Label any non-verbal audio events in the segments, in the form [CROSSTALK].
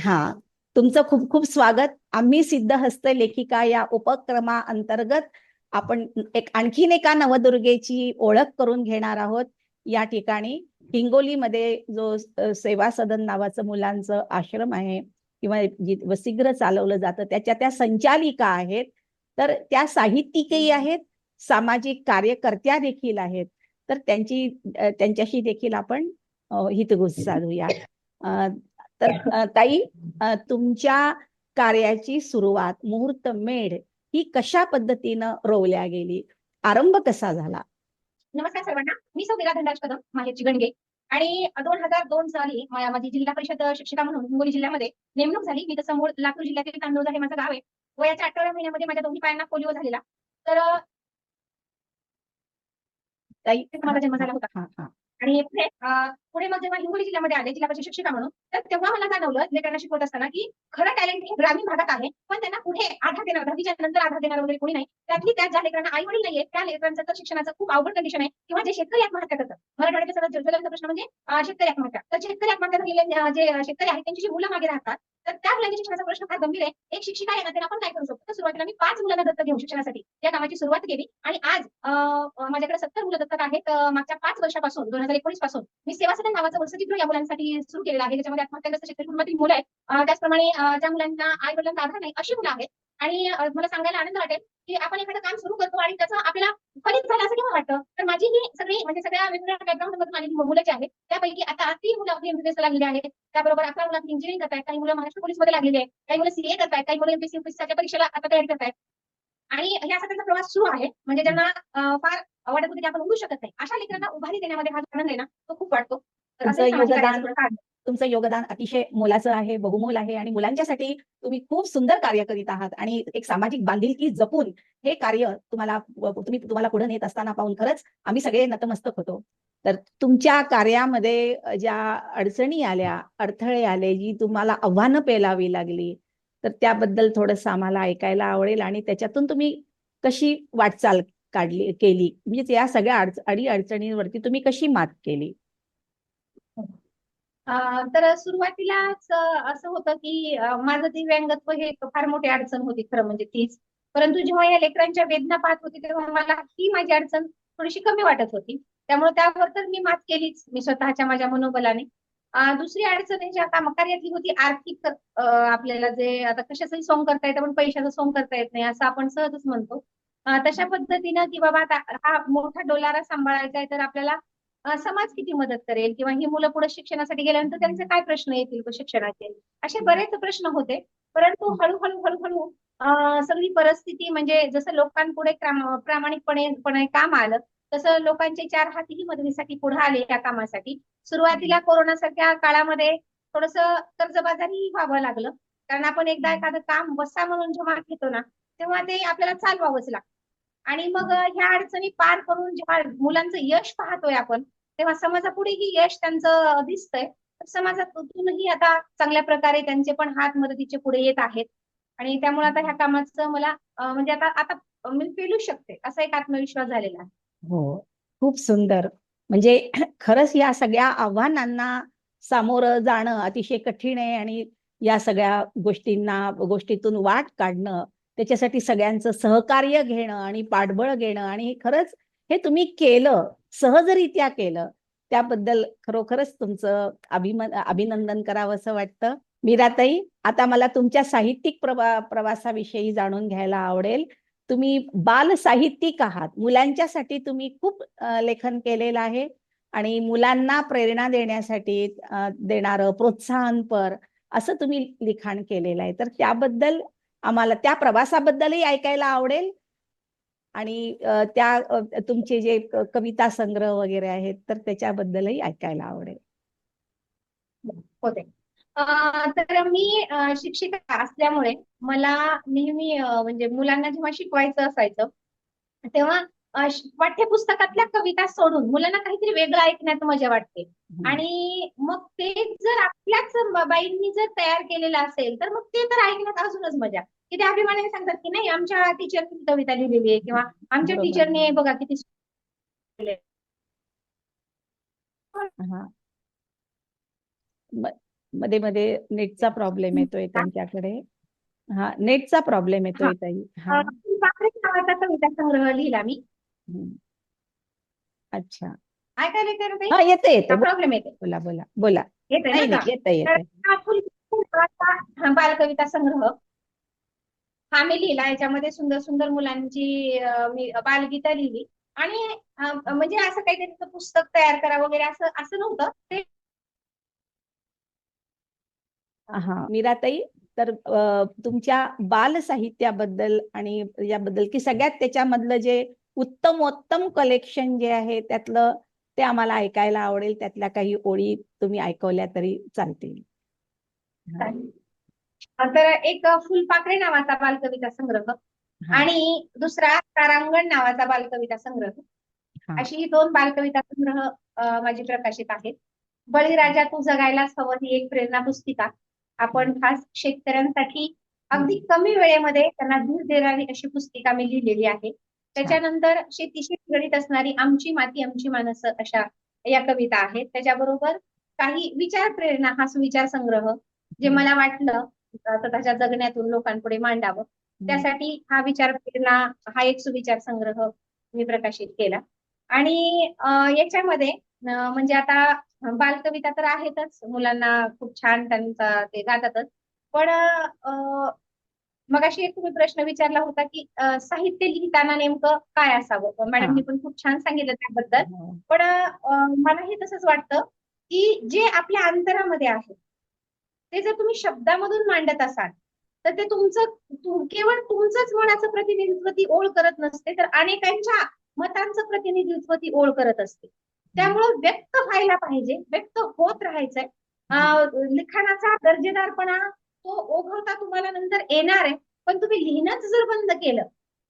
हा. तुमचं खूप खूप स्वागत. आम्ही सिद्धहस्त लेखिका या उपक्रमा अंतर्गत आपण एक आणखीन एका नवदुर्गेची ओळख करून घेणार आहोत. या ठिकाणी हिंगोलीमध्ये जो सेवा सदन नावाचं मुलांचं आश्रम आहे किंवा जी चालवलं जातं त्याच्या त्या संचालिका आहेत. तर त्या साहित्यिकही आहेत सामाजिक कार्यकर्त्या देखील आहेत. तर त्यांची त्यांच्याशी देखील आपण हितगुज साधूया. तर [LAUGHS] ताई तुमच्या कार्याची सुरुवात मुहूर्त मेढ ही कशा पद्धतीनं रोवल्या गेली? आरंभ कसा झाला? नमस्कार सर्वांना. मी सौ विरा धनराज कदम माहेरची गणगे आणि दोन हजार दोन साली माझी जिल्हा परिषद शिक्षिका म्हणून हिंगोली जिल्ह्यामध्ये नेमणूक झाली. मी तसं मूळ लातूर जिल्ह्यातील तांदूळ हे माझं गाव आहे. वयाच्या अठराव्या महिन्यामध्ये माझ्या दोन्ही पायांना पोलिओ झालेला. तर माझा जन्म झाला होता. हा हा. आणि पुढे पुढे मग जेव्हा हिंगोली जिल्ह्यामध्ये आले जिल्हा परिषद शिक्षिका म्हणून तर तेव्हा मला जाणवलं लेकरांना शिकवत असताना की खरं टॅलेंट हे ग्रामीण भागात आहे पण त्यांना पुढे आधार देणार दहावीच्या नंतर आधार देणार वगैरे कोणी नाही. त्यातली त्या ज्या लेकरांना आई वडील नाहीये त्या लेकरांचं तर शिक्षणाचं खूप अवघड कंडिशन आहे. किंवा जे शेतकरी आत्महत्या करतात मराठवाड्याचा सगळ्यात ज्वलंत प्रश्न म्हणजे शेतकरी आत्महत्या. तर शेतकरी आत्महत्या झालेले जे शेतकरी आहेत त्यांची जी मुलं मागे राहतात मुलांच्या शिक्षणाचा प्रश्न फार गंभीर आहे. एक शिक्षिका या नात्याने आपण काय करू शकतो? तर सुरुवातीला मी पाच मुलांना दत्तक घेऊन शिक्षणासाठी. या कामाची सुरुवात केली आणि आज माझ्याकडे सत्तर मुलं दत्तक आहेत. मागच्या पाच वर्षापासून दोन हजार एकोणीसपासून मी सेवा सदन नावाचं वसतिगृह या मुलांसाठी सुरू केलेलं आहे. त्याच्यामध्ये आत्महत्याग्रस्त शेतकरी कुटुंबातील मुलं आहेत त्याचप्रमाणे ज्या मुलांना आई वडिलांना आधार नाही अशी मुलं आहेत. आणि मला सांगायला आनंद वाटेल की आपण एखादं काम सुरू करतो आणि त्याचं आपल्याला फलित झालं असं केव्हा वाटतं. तर माझी ही सगळी म्हणजे सगळ्या वेगवेगळ्या बॅकग्राऊंड मधून आलेली मुलं जी आहेत त्यापैकी आता तीन मुलं आपली एमबीबीएस लागलेली आहेत. त्याबरोबर अकरा मुलं इंजिनिअरिंग करतायत काही मुलं महाराष्ट्र पोलीसमध्ये लागलेली आहेत काही मुलं सीए करतायत काही मुलं एमपीसी युपीसीच्या परीक्षेला आता तयारी करतायत. आणि ह्या सगळ्यांचा प्रवास सुरू आहे. म्हणजे ज्यांना फार वाटत होते की आपण उडू शकत नाही. अशा लेकरांना उभारी देण्यामध्ये हा आनंद आहे ना तो खूप वाटतो तर असं तुमचं योगदान- अतिशय मोलाचं आहे बहुमोल आहे आणि मुलांच्यासाठी तुम्ही खूप सुंदर कार्य करीत आहात आणि एक सामाजिक बांधिलकी जपून हे कार्य तुम्हाला तुम्ही तुम्हाला पुढे नेत असताना पाहून खरंच आम्ही सगळे नतमस्तक होतो. तर तुमच्या कार्यामध्ये ज्या अडचणी आल्या अडथळे आले जी तुम्हाला आव्हानं पेलावी लागली तर त्याबद्दल थोडंसं आम्हाला ऐकायला आवडेल आणि त्याच्यातून तुम्ही कशी वाटचाल काढली केली? म्हणजे या सगळ्या अडी अडचणींवरती तुम्ही कशी मात केली? तर सुरुवातीलाच असं होतं की माझं दिव्यांगत्व हे फार मोठी अडचण होती खरं म्हणजे तीच. परंतु जेव्हा या लेकरांच्या वेदना पाहत होती तेव्हा मला ही माझी अडचण थोडीशी कमी वाटत होती. त्यामुळे त्यावर तर मी मात केलीच मी स्वतःच्या माझ्या मनोबलाने. दुसरी अडचण ज्या कार्यातली होती आर्थिक आपल्याला जे आता कशाचंही सोंग करता येतं पण पैशाचं सोंग करता येत नाही असं आपण सहजच म्हणतो. तशा पद्धतीनं की बाबा आता हा मोठा डोलारा सांभाळायचा आहे तर आपल्याला समाज किती मदत करेल? किंवा ही मुलं पुढे शिक्षणासाठी गेल्यानंतर त्यांचे काय प्रश्न येतील शिक्षणाचे? असे बरेच प्रश्न होते. परंतु हळूहळू हळूहळू सगळी परिस्थिती म्हणजे जसं लोकांपुढे प्रामाणिकपणे पणे काम आलं तसं लोकांचे चार हातीही मदतीसाठी पुढे आले या कामासाठी. सुरुवातीला कोरोनासारख्या काळामध्ये थोडस कर्जबाजारी व्हावं लागलं. कारण आपण एकदा एखादं काम बसा म्हणून जेव्हा घेतो ना तेव्हा ते आपल्याला चालवावंच लागतं. आणि मग ह्या अडचणी पार करून जेव्हा मुलांचं यश पाहतोय आपण तेव्हा समाजापुढेही यश त्यांचं दिसतंय. तर समाजातूनही आता चांगल्या प्रकारे त्यांचे पण हात मदतीचे पुढे येत आहेत. आणि त्यामुळे आता ह्या कामाचं मला म्हणजे आता आता मी पेलू शकते असा एक आत्मविश्वास झालेला आहे. हो खूप सुंदर. म्हणजे खरंच या सगळ्या आव्हानांना सामोरं जाणं अतिशय कठीण आहे आणि या सगळ्या गोष्टींना गोष्टीतून वाट काढणं त्याच्यासाठी सगळ्यांचं सहकार्य घेणं आणि पाठबळ घेणं आणि हे खरंच हे तुम्ही केलं सहजरित्या केलं त्याबद्दल खरोखरच तुमचं अभिमन अभिनंदन करावं असं वाटतं. मीराताई आता मला तुमच्या साहित्यिक प्रवा प्रवासाविषयी जाणून घ्यायला आवडेल. तुम्ही बाल साहित्यिक आहात. मुलांच्यासाठी तुम्ही खूप लेखन केलेलं आहे आणि मुलांना प्रेरणा देण्यासाठी देणारं प्रोत्साहनपर असं तुम्ही लिखाण केलेलं आहे. तर त्याबद्दल आम्हाला त्या प्रवासाबद्दलही ऐकायला आवडेल. आणि त्या तुमचे जे कविता संग्रह वगैरे आहेत तर त्याच्याबद्दलही ऐकायला आवडेल. होते. तर मी शिक्षिका असल्यामुळे मला नेहमी म्हणजे मुलांना जेव्हा शिकवायचं असायचं तेव्हा पाठ्यपुस्तकातल्या कविता सोडून मुलांना काहीतरी वेगळं ऐकण्यात मजा वाटते. आणि मग ते जर आपल्याच बाईंनी जर तयार केलेलं असेल तर मग ते तर ऐकण्यात अजूनच मजा. की ते अभिमानाने सांगतात की नाही आमच्या टीचरनी कविता लिहिलेली आहे किंवा आमच्या. टीचरने बघा किती मध्ये मध्ये नेटचा प्रॉब्लेम येतोय त्यांच्याकडे. हा नेटचा प्रॉब्लेम येतोय ताई. हा. कविता संग्रह लिहिला मी. अच्छा. ऐकायला येते ना ताई? हा येते येते प्रॉब्लेम येते बोला बोला. बोला. येते नाही ना नाही येते तर येते फुलपाखरे नावाचा हा बालकविता संग्रह. हा मी लिहिला याच्यामध्ये सुंदर सुंदर मुलांची अं, मी बालगीता लिहिली. आणि अं, म्हणजे असं काही त्याचं पुस्तक तयार करा वगैरे असं असं नव्हतं. ते हा मीराताई तर अ, तुमच्या बाल साहित्याबद्दल आणि याबद्दल की सगळ्यात त्याच्यामधलं जे उत्तमोत्तम कलेक्शन जे आहे त्यातलं ते आम्हाला ऐकायला आवडेल. त्यातल्या काही ओळी तुम्ही ऐकवल्या तरी चालतील. तर एक फुलपाखरे नावाचा बालकविता संग्रह आणि दुसरा तारांगण नावाचा बालकविता संग्रह. अशी ही दोन बालकविता संग्रह माझी प्रकाशित आहेत. बळीराजा तू जगायलाच हवं ही एक प्रेरणा पुस्तिका. आपण खास शेतकऱ्यांसाठी अगदी कमी वेळेमध्ये त्यांना धीर देणारी अशी पुस्तिका मी लिहिलेली आहे. त्याच्यानंतर शेतीशी निगडीत असणारी आमची माती आमची माणसं अशा या कविता आहेत. त्याच्याबरोबर काही विचार प्रेरणा हा सुविचार संग्रह जे मला वाटलं स्वतःच्या जगण्यातून लोकांपुढे मांडावं. त्यासाठी हा विचार प्रेरणा हा एक सुविचार संग्रह मी प्रकाशित केला. आणि याच्यामध्ये म्हणजे आता बालकविता तर आहेतच. मुलांना खूप छान त्यांचा ते गातातच. पण अं, मगाशी एक तुम्ही प्रश्न विचारला होता की साहित्य लिहिताना नेमकं काय असावं? मॅडमनी पण खूप छान सांगितलं त्याबद्दल. हो. पण अं, मलाही तसंच वाटतं की जे आपल्या अंतरामध्ये आहे ते जर तुम्ही शब्दामधून मांडत असाल तर ते तुमचं केवळ तुमचंच मनाचं प्रतिनिधित्व ती ओळ करत नसते तर अनेकांच्या मतांचं प्रतिनिधित्व ती ओळ करत असते. त्यामुळं व्यक्त व्हायला पाहिजे व्यक्त होत राहायचंय. लिखाणाचा दर्जेदारपणा तो ओघवता तुम्हाला नंतर येणार आहे. पण तुम्ही लिहिणंच जर बंद केलं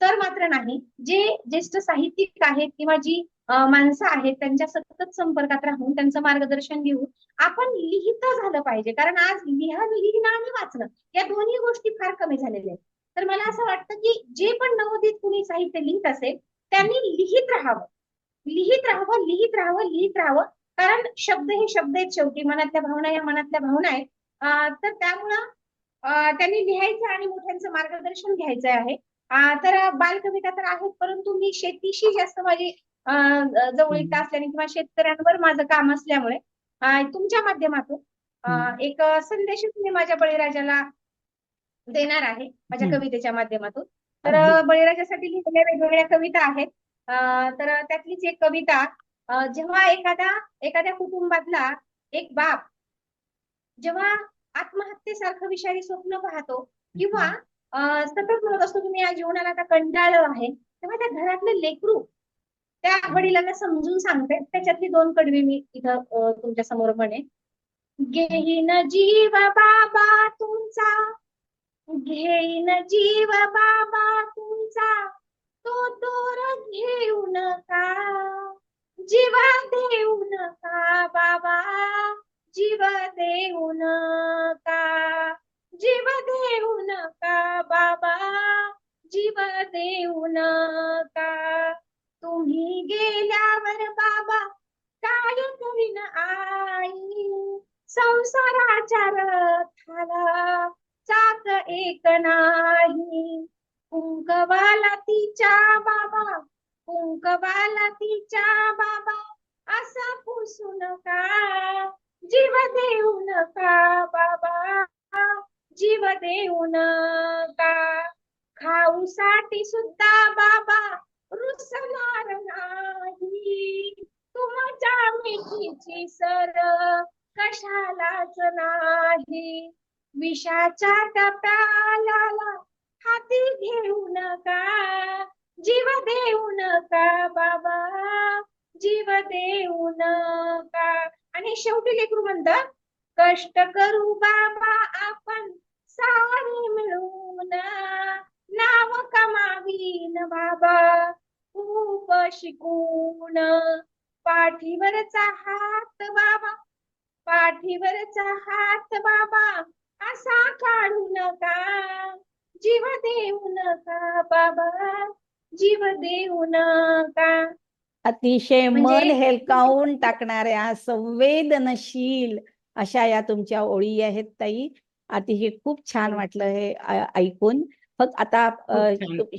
तर मात्र नाही. जे ज्येष्ठ साहित्यिक आहेत किंवा जी माणसं आहेत त्यांच्या सतत संपर्कात राहून त्यांचं मार्गदर्शन घेऊन आपण लिहित झालं पाहिजे. कारण आज लिहा लिहिणं आणि वाचणं या दोन्ही गोष्टी फार कमी झालेल्या आहेत. तर मला असं वाटतं की जे पण नवोदित कुणी साहित्य लिहित असेल त्यांनी लिहित राहावं. लिहित राहावं लिहित राहावं लिहित राहावं. कारण शब्द हे शब्द आहेत शेवटी. मनातल्या भावना या मनातल्या भावना आहेत. तर त्यामुळं त्यांनी लिहायचं आणि मोठ्यांचं मार्गदर्शन घ्यायचं आहे. तर बालकविता तर आहेत परंतु मी शेतीशी जास्त माझी अं, जवळीकता असल्याने किंवा शेतकऱ्यांवर माझं काम असल्यामुळे तुमच्या माध्यमातून एक संदेश मी माझ्या बळीराजाला देणार आहे माझ्या. कवितेच्या माध्यमातून. तर बळीराजासाठी लिहिलेल्या वेगवेगळ्या कविता आहेत. तर त्यातलीच एक कविता जेव्हा एखादा एखाद्या कुटुंबातला एक बाप जेव्हा आत्महत्येसारखं विषारी स्वप्न पाहतो किंवा सतत म्हणत असतो की मी या जीवनाला आता कंटाळलो आहे तेव्हा त्या घरातलं लेकरू त्या वडिलांना समजून सांगते त्याच्यातली दोन कडवी मी इथं तुमच्यासमोर म्हणे घेईन जीव बाबा तुमचा घेईन जीव बाबा तुमचा तो दूर घेऊ नका जीव देऊ नका बाबा? जीव देऊ नका काय आई संसाराच्या रथाला चाक एक नाही कुंकवाला तिच्या बाबा कुंकवाला तिच्या बाबा असा पुसू नका जीव देऊ नका बाबा जीव देऊ नका खाऊसाठी सुद्धा बाबा मिठीची सर कशालाच नाही. विषाच्या टप्याला हाती घेऊ नका. जीव देऊ नका बाबा. जीव देऊ नका. आणि शेवटी लेकरू म्हणत कष्ट करू बाबा आपण. सारे मिळून नाव कमावीन बाबा. खूप शिकून पाठीवरचा हात बाबा पाठीवरचा हात बाबा असा काढू नका. जीव देऊ नका बाबा जीव देऊ नका. अतिशय मन म्हणजे- हेलकावून टाकणाऱ्या संवेदनशील अशा या तुमच्या ओळी आहेत ताई. अतिशय खूप छान वाटलं हे ऐकून फक्त आता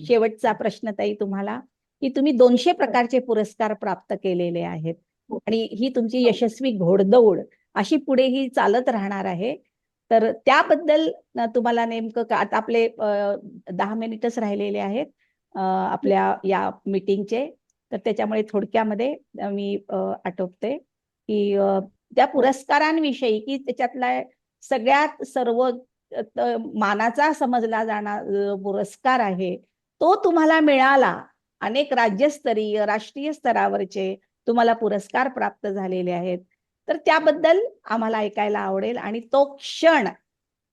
शेवटचा प्रश्न ताई तुम्हाला. की तुम्ही दोनशे प्रकारचे पुरस्कार प्राप्त केलेले आहेत. हो. आणि ही तुमची यशस्वी घोडदौड अशी पुढेही चालत राहणार आहे. तर त्याबद्दल तुम्हाला नेमकं का आता आपले दहा मिनिटच राहिलेले आहेत आपल्या या मीटिंगचे. तर त्याच्यामुळे थोडक्यामध्ये मी आटोपते की त्या पुरस्कारांविषयी की त्याच्यातला सगळ्यात सर्व मानाचा समजला जाणारा पुरस्कार आहे तो तुम्हाला मिळाला अनेक राज्यस्तरीय राष्ट्रीय स्तरावरचे तुम्हाला पुरस्कार प्राप्त झालेले आहेत. तर त्याबद्दल आम्हाला ऐकायला आवडेल आणि तो क्षण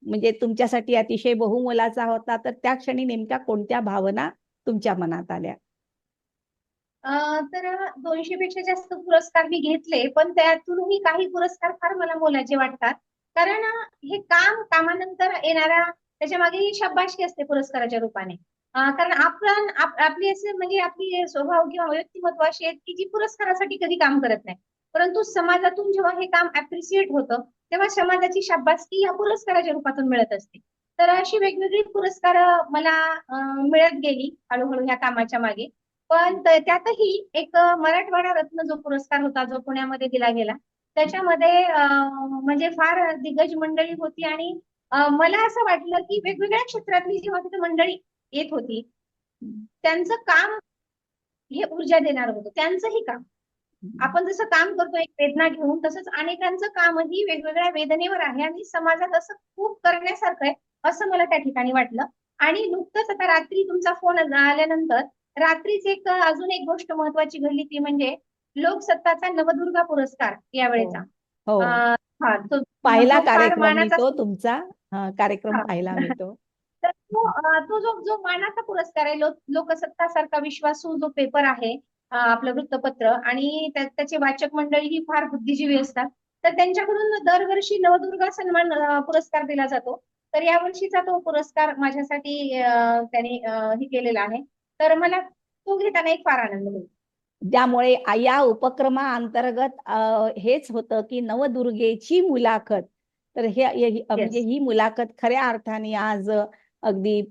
म्हणजे तुमच्यासाठी अतिशय बहुमोलाचा होता तर त्या क्षणी नेमक्या कोणत्या भावना तुमच्या मनात आल्या? तर दोनशे पेक्षा जास्त पुरस्कार मी घेतले पण त्यातूनही काही पुरस्कार फार मला मोलाचे वाटतात. कारण हे काम कामानंतर येणारा त्याच्यामागे ही शब्बाशी असते पुरस्काराच्या रूपाने. कारण आपण आप- आपली असे म्हणजे आपली स्वभाव किंवा व्यक्तिमत्व अशी आहेत की जी पुरस्कारासाठी कधी काम करत नाही. परंतु समाजातून जेव्हा हे काम अप्रिशिएट होतं तेव्हा समाजाची शाबासकी या पुरस्काराच्या रूपातून मिळत असते. तर अशी वेगवेगळी पुरस्कार मला मिळत गेली हळूहळू या कामाच्या मागे. पण त्यातही एक मराठवाडा रत्न जो पुरस्कार होता जो पुण्यामध्ये दिला गेला त्याच्यामध्ये म्हणजे फार दिग्गज मंडळी होती आणि मला असं वाटलं की वेगवेगळ्या क्षेत्रातली जेव्हा तिथे मंडळी येत होती. त्यांचं काम हे ऊर्जा देणार होतं. त्यांचंही काम. आपण जसं काम करतो एक वेदना घेऊन तसंच अनेकांचं कामही वेगवेगळ्या वेदनेवर आहे आणि समाजात असं खूप करण्यासारखं आहे असं मला त्या ठिकाणी वाटलं. आणि नुकतंच आता रात्री तुमचा फोन आल्यानंतर रात्रीच एक अजून एक गोष्ट महत्वाची घडली ती म्हणजे लोकसत्ताचा नवदुर्गा पुरस्कार यावेळेचा. हो. हा. पाहिला कार्यक्रम तो तुमचा कार्यक्रम. पाहिला मी तो. तर तो तो जो जो मानाचा पुरस्कार आहे लोक लोकसत्ता सारखा विश्वासू जो पेपर आहे आपलं वृत्तपत्र आणि त्या- त्याचे वाचक मंडळी ही फार बुद्धिजीवी असतात तर त्यांच्याकडून दरवर्षी नवदुर्गा सन्मान पुरस्कार दिला जातो. तर यावर्षीचा तो पुरस्कार माझ्यासाठी त्यांनी हे केलेला आहे. तर मला तो घेताना एक फार आनंद होतो त्यामुळे या उपक्रमाअंतर्गत अ, हेच होतं की नवदुर्गेची मुलाखत. तर हे- म्हणजे ही मुलाखत खऱ्या अर्थाने आज अगदी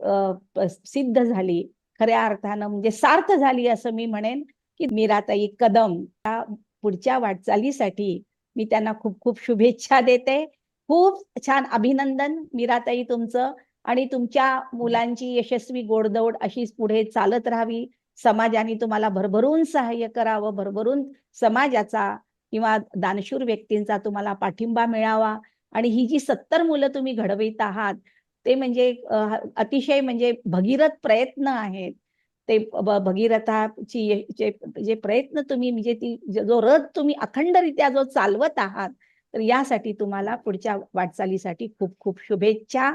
सिद्ध झाली. खऱ्या अर्थानं म्हणजे सार्थ झाली असं मी म्हणेन की मीराताई कदम या पुढच्या वाटचालीसाठी मी त्यांना खूप खूप शुभेच्छा देते. खूप छान अभिनंदन मीराताई तुमचं आणि तुमच्या मुलांची यशस्वी गोडदौड अशीच पुढे चालत राहावी. समाजाने तुम्हाला भरभरून सहाय्य करावं भरभरून समाजाचा किंवा दानशूर व्यक्तींचा तुम्हाला पाठिंबा मिळावा. आणि ही जी सत्तर मुलं तुम्ही घडवित आहात ते म्हणजे अतिशय म्हणजे भगीरथ प्रयत्न आहेत. ते भगीरथाची जे जे प्रयत्न तुम्ही म्हणजे ती जो रथ तुम्ही अखंडरित्या जो चालवत आहात तर यासाठी तुम्हाला पुढच्या वाटचालीसाठी खूप खूप शुभेच्छा.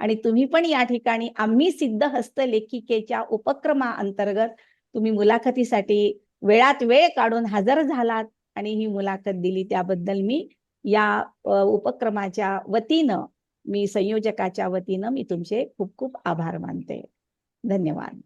आणि तुम्ही पण या ठिकाणी आम्ही सिद्ध हस्त लेखिकेच्या उपक्रमाअंतर्गत तुम्ही मुलाखतीसाठी वेळात वेळ काढून हजर झालात आणि ही मुलाखत दिली. त्याबद्दल मी या उपक्रमाच्या वतीनं मी संयोजकाच्या वतीनं मी तुमचे खूप खूप आभार मानते. धन्यवाद.